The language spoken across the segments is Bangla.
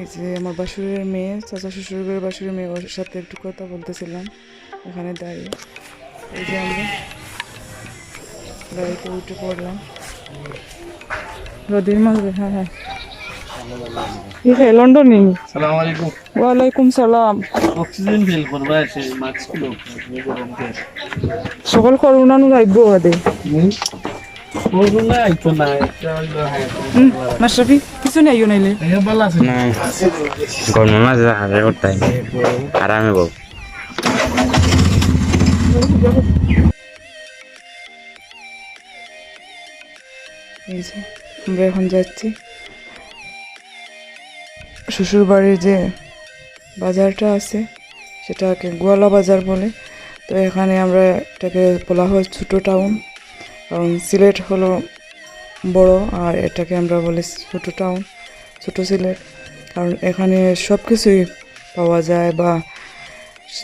এই যে আমার বাসুরের মেয়ে চাচা শ্বশুরের বাসুরের মেয়ে ওর সাথে একটু কথা বলতেছিলাম। এখানে দাঁড়িয়ে। এই যে আমরা গাড়িতে উঠে পড়লাম। রদির মাঝে হ্যাঁ হ্যাঁ। ঠিক আছে লন্ডন সালাম আলাইকুম। ওয়ালাইকুম সালাম। অক্সিজেন ফিল করবা এসে মাস্ক সকল করুণা নু রাখব ওদের করোনা আইতো না একটা হইল হ্যাঁ মাশরাফি? কিছু নেই নাইলে। হ্যাঁ ভালো আছে না গরমের মাঝে হাজার করতে আরামে বউ। আমরা এখন যাচ্ছি। শ্বশুর বাড়ির যে বাজারটা আছে সেটাকে গোয়ালা বাজার বলে। তো এখানে আমরা এটাকে বলা হয় ছোটো টাউন। কারণ সিলেট হলো বড়, আর এটাকে আমরা বলি ছোটো টাউন ছোটো সিলেট। কারণ এখানে সব কিছুই পাওয়া যায় বা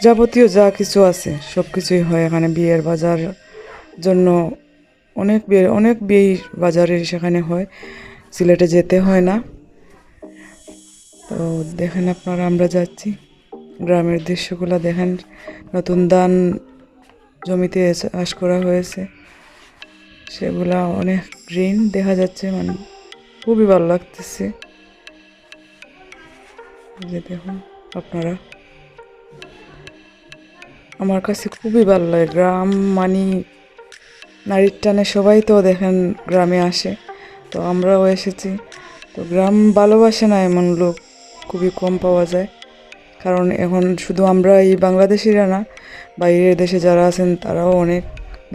যাবতীয় যা কিছু আছে সব কিছুই হয় এখানে। বিয়ের বাজার জন্য অনেক বিয়ে অনেক বিয়ে বাজারে সেখানে হয়। সিলেটে যেতে হয় না। তো দেখেন আপনারা, আমরা যাচ্ছি। গ্রামের দৃশ্যগুলো দেখেন। নতুন ধান জমিতে চাষ করা হয়েছে। সেগুলা অনেক গ্রিন দেখা যাচ্ছে মানে খুবই ভালো লাগতেছে। দেখুন আপনারা। আমার কাছে খুবই ভালো লাগে, গ্রাম মানে নারীর টানে সবাই তো দেখেন গ্রামে আসে, তো আমরাও এসেছি। তো গ্রাম ভালোবাসে না এমন লোক খুবই কম পাওয়া যায়, কারণ এখন শুধু আমরা এই বাংলাদেশিরা না, বাইরের দেশে যারা আছেন তারাও অনেক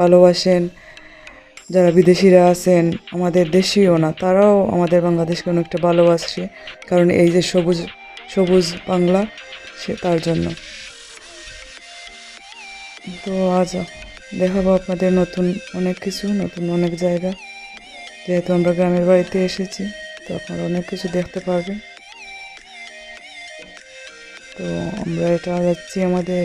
ভালোবাসেন। যারা বিদেশিরা আছেন, আমাদের দেশীয় না, তারাও আমাদের বাংলাদেশকে অনেকটা ভালোবাসে, কারণ এই যে সবুজ সবুজ বাংলা, সে তার জন্য। তো আজ দেখাবো আপনাদের নতুন অনেক কিছু, নতুন অনেক জায়গা। যেহেতু আমরা গ্রামের বাড়িতে এসেছি, তো আপনারা অনেক কিছু দেখতে পারবেন। তো আমরা এটা যাচ্ছি আমাদের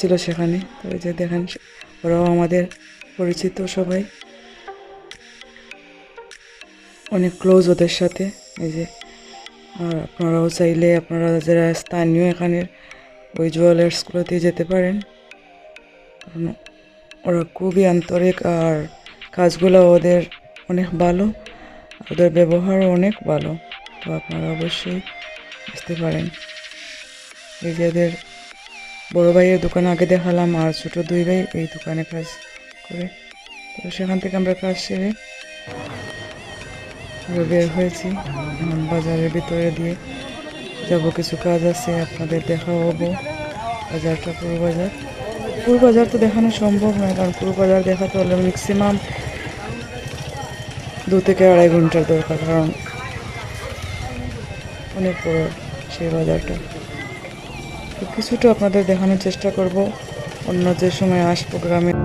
ছিল সেখানে, তো যে দেখেন, ওরাও আমাদের পরিচিত সবাই। অনেক ক্লোজ ওদের সাথে, এই যে, আর আপনারাও চাইলে আপনারা যারা স্থানীয় এখানের ওই জুয়েলার্সগুলোতে যেতে পারেন। ওরা খুবই আন্তরিক আর কাজগুলো ওদের অনেক ভালো, ওদের ব্যবহারও অনেক ভালো, তো আপনারা অবশ্যই আসতে পারেন। এই যে বড় ভাইয়ের দোকান আগে দেখালাম আর ছোটো দুই ভাই এই দোকানে কাজ করে। তো সেখান থেকে আমরা কাজ সেরে বের হয়েছি। এখন বাজারের ভিতরে দিয়ে যাব। কিছু কাজ আছে, আপনাদের দেখা হব বাজারটা পুরো বাজার। পুরো বাজার তো দেখানো সম্ভব নয়, কারণ পুরো বাজার দেখাতে হলে ম্যাক্সিমাম দু থেকে আড়াই ঘণ্টার দরকার, কারণ অনেক বড় সেই বাজারটা। কিছুটা আপনাদের দেখানোর চেষ্টা করব। অন্য যে সময় আসব গ্রামে।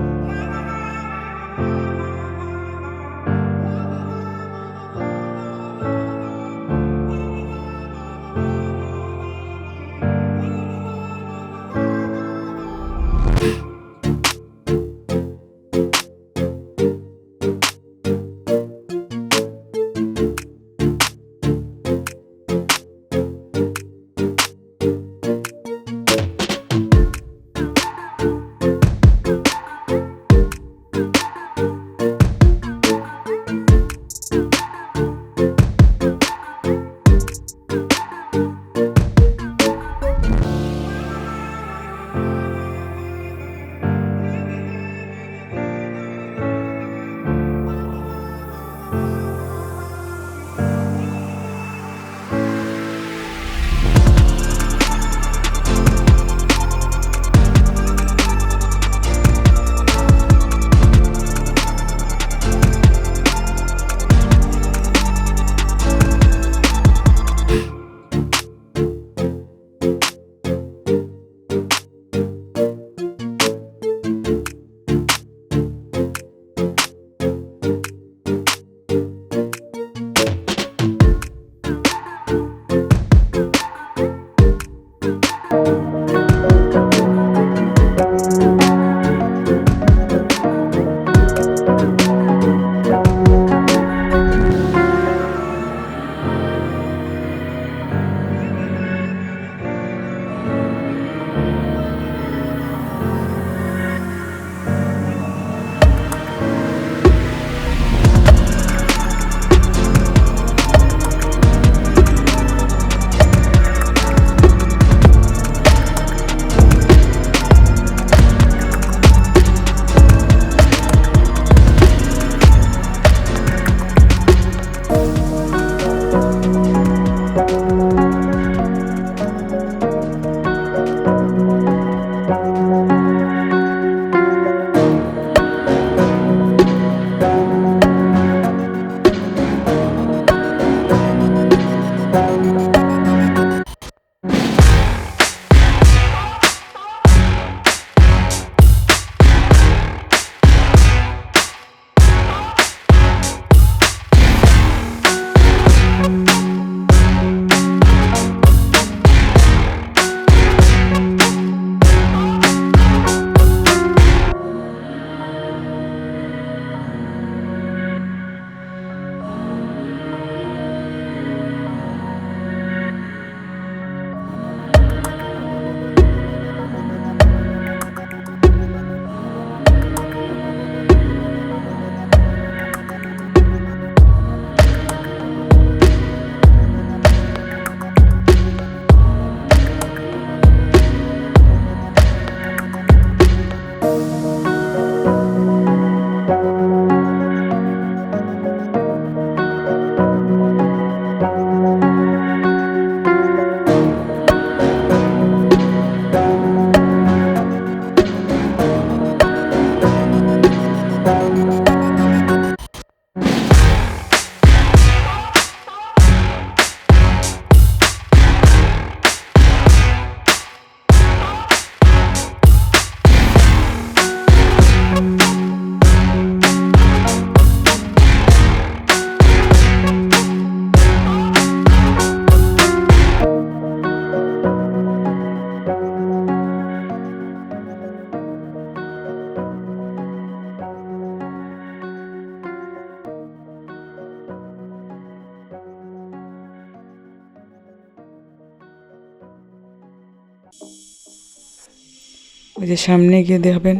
ওই যে সামনে গিয়ে দেখবেন,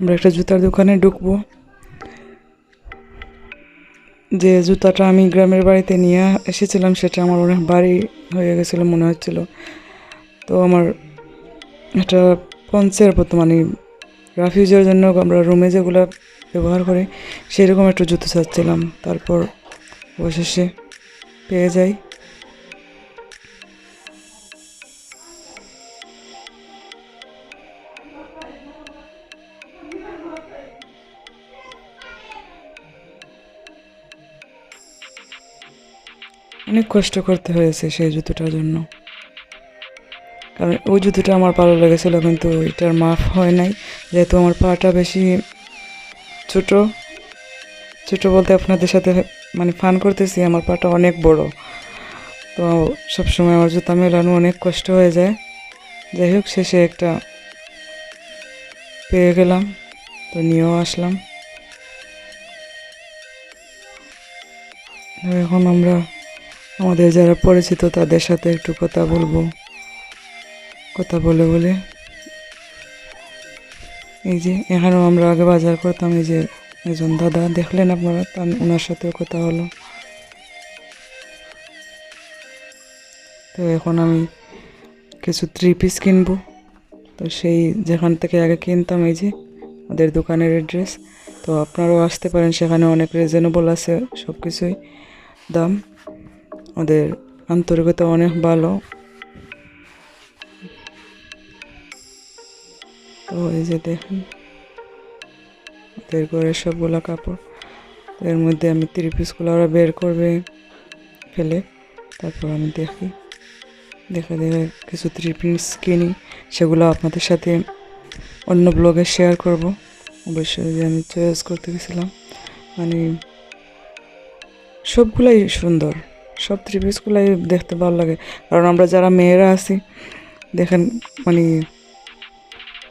আমরা একটা জুতার দোকানে ঢুকবো। যে জুতাটা আমি গ্রামের বাড়িতে নিয়ে এসেছিলাম, সেটা আমার অনেক বাড়ি হয়ে গেছিল মনে হচ্ছিল। তো আমার একটা পঞ্চের মতো মানে রাফিউজের জন্য আমরা রুমে যেগুলো ব্যবহার করি, সেরকম একটা জুতো চাচ্ছিলাম। তারপর অবশেষে পেয়ে যাই। অনেক কষ্ট করতে হয়েছে সেই জুতোটার জন্য। কারণ ওই জুতোটা আমার ভালো লেগেছিল, কিন্তু এটার মাপ হয় নাই। যেহেতু আমার পাটা বেশি ছোট ছোট বলতে আপনাদের সাথে মানে ফান করতেছি, আমার পাটা অনেক বড়। তো সবসময় আমার জুতা মেলানো অনেক কষ্ট হয়ে যায়। যাই হোক, শেষে একটা পেয়ে গেলাম, তো নিয়েও আসলাম। এখন আমরা আমাদের যারা পরিচিত, তাদের সাথে একটু কথা বলব। কথা বলে বলে। এই যে, এখানেও আমরা আগে বাজার করতাম, এই যে একজন দাদা দেখলেন আপনারা তার ওনার সাথেও কথা হলো। তো এখন আমি কিছু থ্রি পিস কিনবো। তো সেই যেখান থেকে আগে কিনতাম, এই যে ওদের দোকানের অ্যাড্রেস তো আপনারাও আসতে পারেন, সেখানে অনেক রিজনেবল আছে সব কিছুই দাম ওদের আন্তরিকতা অনেক ভালো। তো এই যে দেখেন, ওদের ঘরের সবগুলো কাপড়, এর মধ্যে আমি থ্রি পিসগুলো ওরা বের করবে, ফেলে, তারপর আমি দেখি। দেখে দেখে কিছু থ্রি পিস কিনি, সেগুলো আপনাদের সাথে অন্য ব্লগে শেয়ার করব। অবশ্যই যে আমি চয়েস করতে গেছিলাম। মানে সবগুলাই সুন্দর। সব থ্রি পিসগুলাই দেখতে ভালো লাগে। কারণ আমরা যারা মেয়েরা আছি, দেখেন মানে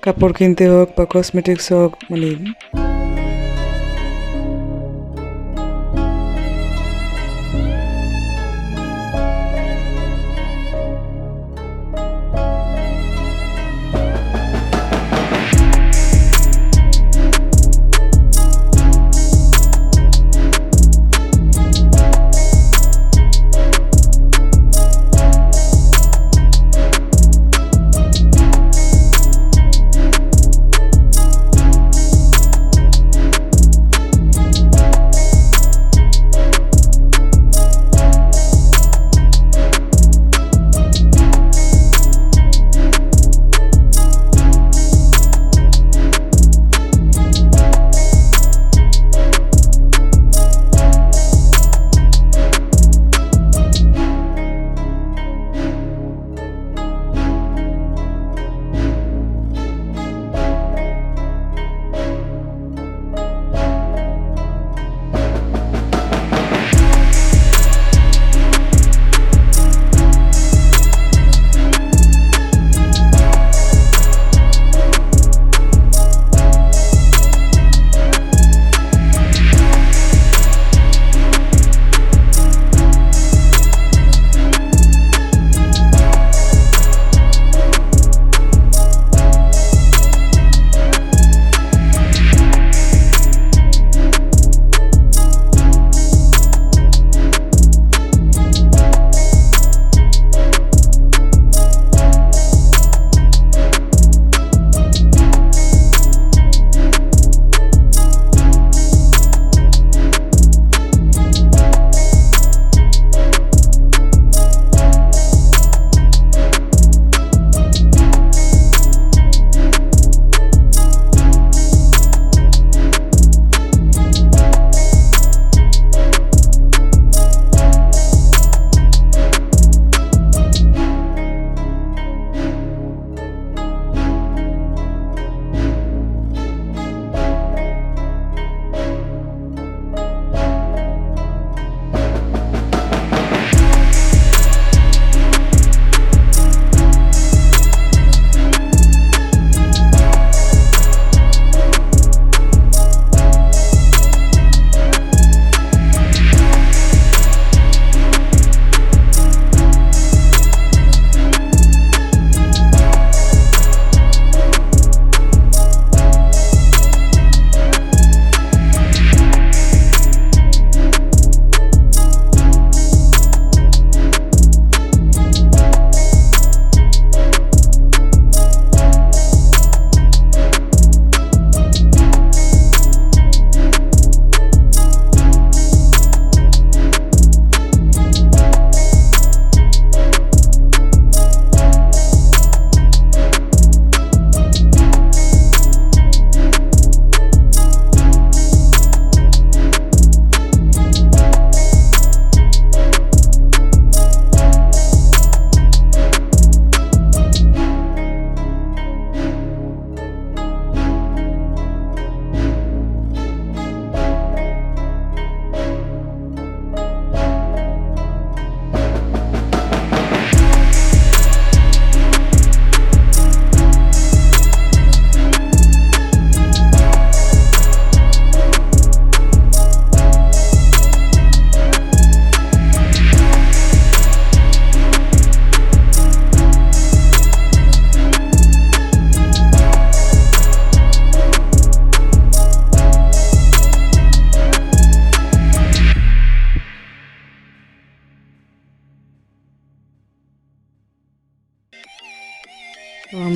কাপড় কিনতে হোক বা কসমেটিক্স হোক মানে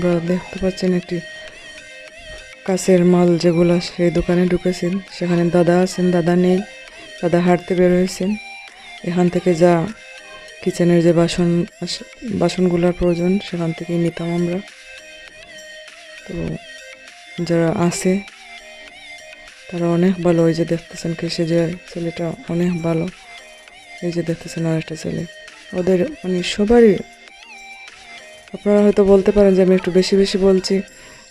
আমরা দেখতে পাচ্ছেন একটি কাছের মাল যেগুলো সেই দোকানে ঢুকেছেন। সেখানে দাদা আছেন, দাদা নেই, দাদা হাঁটতে বের হয়েছেন এখান থেকে যা কিচেনের যে বাসন বাসনগুলোর প্রয়োজন, সেখান থেকেই নিতাম আমরা। তো যারা আছে, তারা অনেক ভালো। ওই যে দেখতেছেন কে সে যে ছেলেটা, অনেক ভালো। এই যে দেখতেছেন আরেকটা ছেলে। ওদের মানে সবারই আপনারা হয়তো বলতে পারেন যে আমি একটু বেশি বেশি বলছি,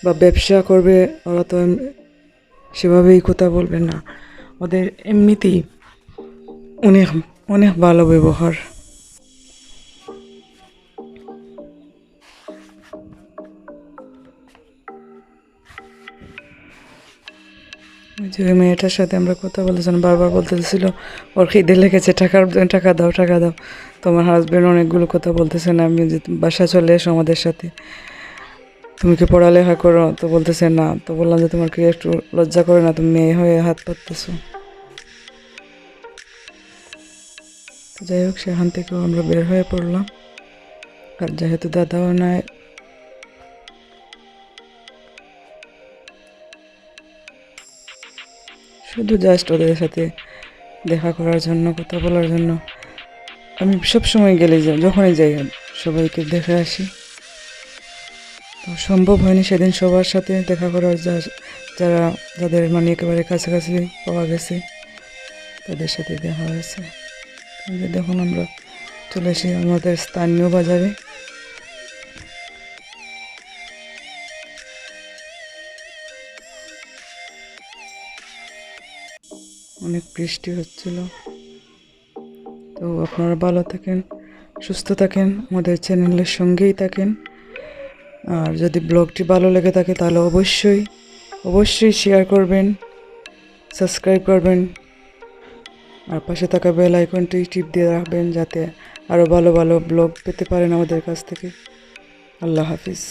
বা ব্যবসা করবে ওরা তো সেভাবেই কথা বলবে না। ওদের এমনিতেই অনেক অনেক ভালো ব্যবহার। যে ওই মেয়েটার সাথে আমরা কথা বলতেছিলাম বারবার বলতেছিল, ওর খিদে লেগেছে, টাকার টাকা দাও টাকা দাও। তোমার হাজব্যান্ড অনেকগুলো কথা বলতেছেন আমি যে বাসা চলে এসো আমাদের সাথে। তুমি কি পড়ালেখা করো? তো বলতেছে, না। তো বললাম যে, তোমার কি একটু লজ্জা করে না? তুমি মেয়ে হয়ে হাত পাততেছো। যাই হোক, সেখান থেকেও আমরা বের হয়ে পড়লাম। আর যেহেতু দাদাও নাই শুধু জাস্ট ওদের সাথে দেখা করার জন্য, কথা বলার জন্য। আমি সব সময় গেলে যাই যখনই যাই সবাইকে দেখে আসি। তো সম্ভব হয়নি সেদিন সবার সাথে দেখা করার, যা- যারা, যাদের মানে একেবারে কাছাকাছি পাওয়া গেছে, তাদের সাথে দেখা হয়েছে। দেখুন আমরা চলে এসে আমাদের স্থানীয় বাজারে। অনেক বৃষ্টি হচ্ছিল। তো আপনারা ভালো থাকেন, সুস্থ থাকেন, আমাদের চ্যানেলের সঙ্গেই থাকেন। আর যদি ব্লগটি ভালো লেগে থাকে তাহলে অবশ্যই অবশ্যই শেয়ার করবেন সাবস্ক্রাইব করবেন। আর পাশে থাকা বেল আইকনটি টিপ দিয়ে রাখবেন যাতে আরও ভালো ভালো ব্লগ পেতে পারেন আমাদের কাছ থেকে। আল্লাহ হাফিজ।